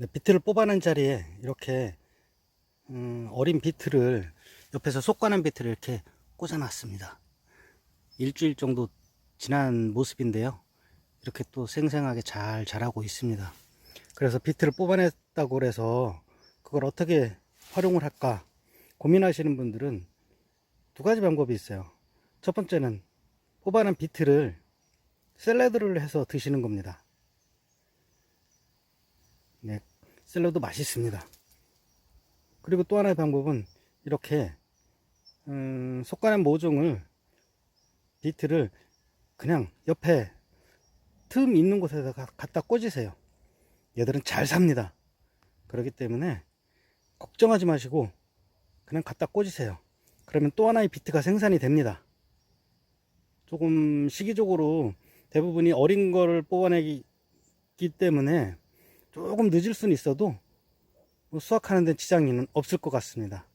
네, 비트를 뽑아낸 자리에 이렇게 음, 어린 비트를 옆에서 속관한 비트를 이렇게 꽂아놨습니다. 일주일 정도 지난 모습인데요. 이렇게 또 생생하게 잘 자라고 있습니다. 그래서 비트를 뽑아냈다고 그래서 그걸 어떻게 활용을 할까 고민하시는 분들은 두 가지 방법이 있어요. 첫 번째는 뽑아낸 비트를 샐러드를 해서 드시는 겁니다. 네, 샐러드 맛있습니다. 그리고 또 하나의 방법은 이렇게 음, 속가는 모종을 비트를 그냥 옆에 틈 있는 곳에다가 갖다 꽂으세요. 얘들은 잘 삽니다. 그렇기 때문에 걱정하지 마시고 그냥 갖다 꽂으세요. 그러면 또 하나의 비트가 생산이 됩니다. 조금 시기적으로 대부분이 어린 거를 뽑아내기 때문에 조금 늦을 수는 있어도 뭐 수확하는 데 지장이 없을 것 같습니다.